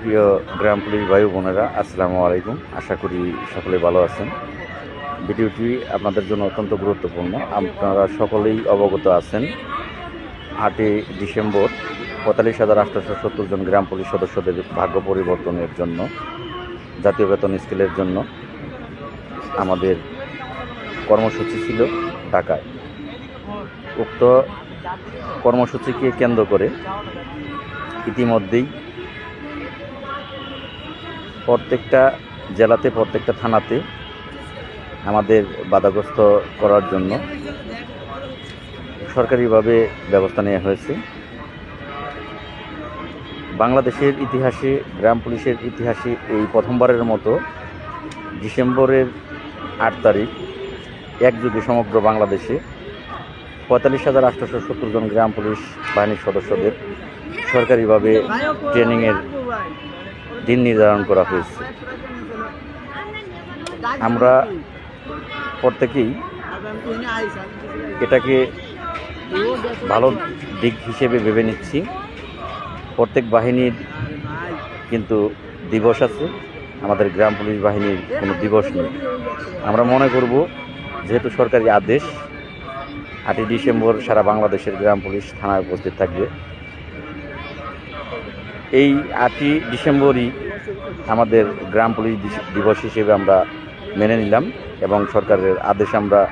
প্রিয় গ্রাম পুলিশ বায়ু বোনেরা, আসসালামু আলাইকুম। আশা করি সকলে ভালো আছেন। ভিডিওটি আপনাদের জন্য অত্যন্ত গুরুত্বপূর্ণ। আপনারা সকলেই অবগত আছেন, আটই ডিসেম্বর পঁয়তাল্লিশ হাজার আটশোশো সত্তর জন গ্রাম পুলিশ সদস্যদের ভাগ্য পরিবর্তনের জন্য, জাতীয় বেতন স্কেলের জন্য আমাদের কর্মসূচি ছিল ঢাকায়। উক্ত কর্মসূচিকে কেন্দ্র করে ইতিমধ্যেই প্রত্যেকটা জেলাতে, প্রত্যেকটা থানাতে আমাদের বাধাগ্রস্ত করার জন্য সরকারিভাবে ব্যবস্থা নেওয়া হয়েছে। বাংলাদেশের ইতিহাসে, গ্রাম পুলিশের ইতিহাসে এই প্রথমবারের মতো ডিসেম্বরের আট তারিখ একযুগে সমগ্র বাংলাদেশে পঁয়তাল্লিশ হাজার আটশোশো সত্তর জন গ্রাম পুলিশ বাহিনীর সদস্যদের সরকারিভাবে ট্রেনিংয়ের দিন নির্ধারণ করা হয়েছে। আমরা প্রত্যেকেই এটাকে ভালো দিক হিসেবে ভেবে নিচ্ছি। প্রত্যেক বাহিনীর কিন্তু দিবস আছে। আমাদের গ্রাম পুলিশ বাহিনীর কোনো দিবস নেই। আমরা মনে করব, যেহেতু সরকারি আদেশ, আটই ডিসেম্বর সারা বাংলাদেশের গ্রাম পুলিশ থানায় উপস্থিত থাকবে। এই আটই ডিসেম্বরই আমাদের গ্রাম পুলিশ দিবস হিসেবে আমরা মেনে নিলাম এবং সরকারের আদেশ আমরা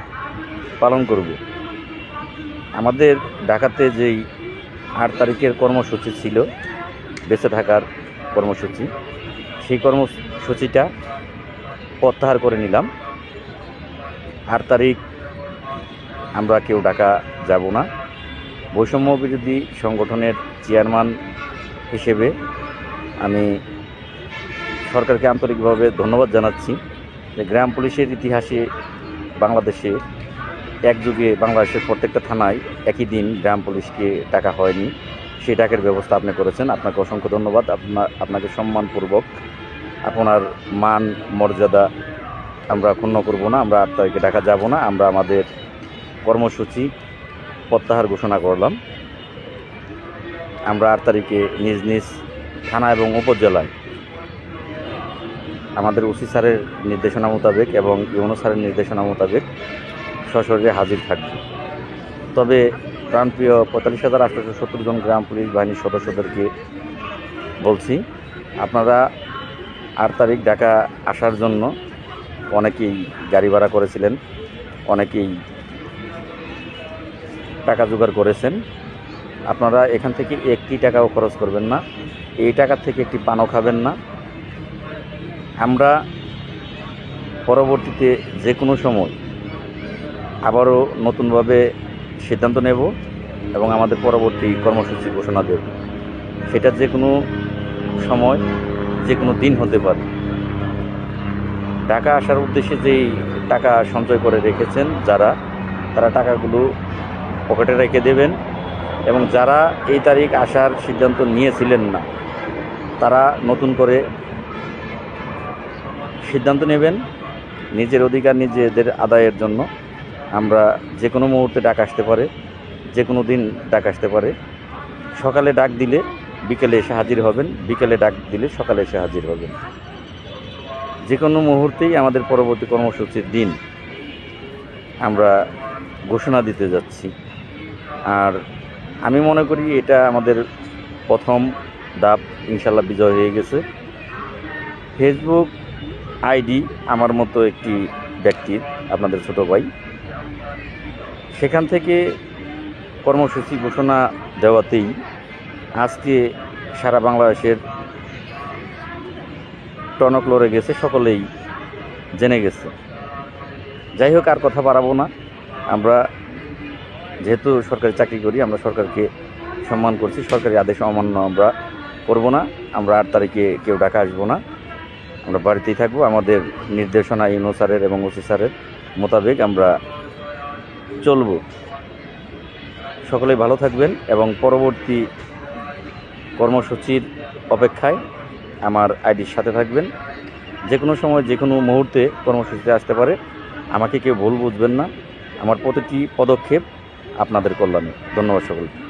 পালন করব। আমাদের ঢাকাতে যেই আট তারিখের কর্মসূচি ছিল, বেঁচে থাকার কর্মসূচি, সেই কর্মসূচিটা প্রত্যাহার করে নিলাম। আট তারিখ আমরা কেউ ঢাকা যাব না। বৈষম্য বিরোধী সংগঠনের চেয়ারম্যান হিসেবে আমি সরকারকে আন্তরিকভাবে ধন্যবাদ জানাচ্ছি যে গ্রাম পুলিশের ইতিহাসে বাংলাদেশে এক যুগে বাংলাদেশের প্রত্যেকটা থানায় একই দিন গ্রাম পুলিশকে টাকা হয়নি। সেই টাকার ব্যবস্থা আপনি করেছেন। আপনাকে অসংখ্য ধন্যবাদ। আপনার আপনাকে সম্মানপূর্বক আপনার মান, মর্যাদা আমরা ক্ষুণ্ণ করব না, আমরা আট তারিখে ঢাকা যাব না। আমরা আমাদের কর্মসূচি প্রত্যাহার ঘোষণা করলাম। আমরা আট তারিখে নিজ নিজ থানা এবং উপজেলায় আমাদের ওসি স্যারের নির্দেশনা মোতাবেক এবং ইউনো স্যারের নির্দেশনা মোতাবেক সশরীরে হাজির থাকবে তবে প্রাণপ্রিয় পঁয়তাল্লিশ হাজার আটশোশো সত্তর জন গ্রাম পুলিশ বাহিনীর সদস্যদেরকে বলছি, আপনারা আট তারিখ ঢাকা আসার জন্য অনেকেই গাড়ি ভাড়া করেছিলেন, অনেকেই টাকা জোগাড় করেছেন। আপনারা এখান থেকে একটি টাকাও খরচ করবেন না। এই টাকা থেকে একটি পানও খাবেন না। আমরা পরবর্তীতে যে কোনো সময় আবারও নতুনভাবে সিদ্ধান্ত নেব এবং আমাদের পরবর্তী কর্মসূচি ঘোষণা দেব। সেটা যে কোনো সময়, যে কোনো দিন হতে পারে। টাকা আসার উদ্দেশ্যে যেই টাকা সঞ্চয় করে রেখেছেন যারা, তারা টাকাগুলো পকেটে রেখে দেবেন। এবং যারা এই তারিখ আসার সিদ্ধান্ত নিয়েছিলেন না, তারা নতুন করে সিদ্ধান্ত নেবেন। নিজের অধিকার নিজেদের আদায়ের জন্য আমরা যে কোনো মুহূর্তে ডাক আসতে পারে, যে কোনো দিন ডাক আসতে পারে। সকালে ডাক দিলে বিকেলে এসে হাজির হবেন, বিকেলে ডাক দিলে সকালে এসে হাজির হবেন। যে কোনো মুহূর্তেই আমাদের পরবর্তী কর্মসূচির দিন আমরা ঘোষণা দিতে যাচ্ছি। আর আমি মনে করি এটা আমাদের প্রথম ধাপ, ইনশাল্লাহ বিজয় হয়ে গেছে। ফেসবুক আইডি আমার মতো একটি ব্যক্তির, আপনাদের ছোট ভাই। সেখান থেকে কর্মসূচি ঘোষণা দেওয়াতেই আজকে সারা বাংলাদেশের টনক লড়ে গেছে, সকলেই জেনে গেছে। যাই হোক, আর কথা বাড়াবো না। আমরা যেহেতু সরকারি চাকরি করি, আমরা সরকারকে সম্মান করছি। সরকারি আদেশ অমান্য আমরা করব না। আমরা আট তারিখে কেউ ডাকা আসব না। আমরা বাড়িতেই থাকব। আমাদের নির্দেশনা ইউনো স্যারের এবং ওসি স্যারের মোতাবেক আমরা চলব। সকলেই ভালো থাকবেন এবং পরবর্তী কর্মসূচির অপেক্ষায় আমার আইডির সাথে থাকবেন। যে কোনো সময় যে কোনো মুহূর্তে কর্মসূচিতে আসতে পারে। আমাকে কেউ ভুল বুঝবেন না। আমার প্রতিটি পদক্ষেপ আপনাদের কল্যাণে। ধন্যবাদ সকলকে।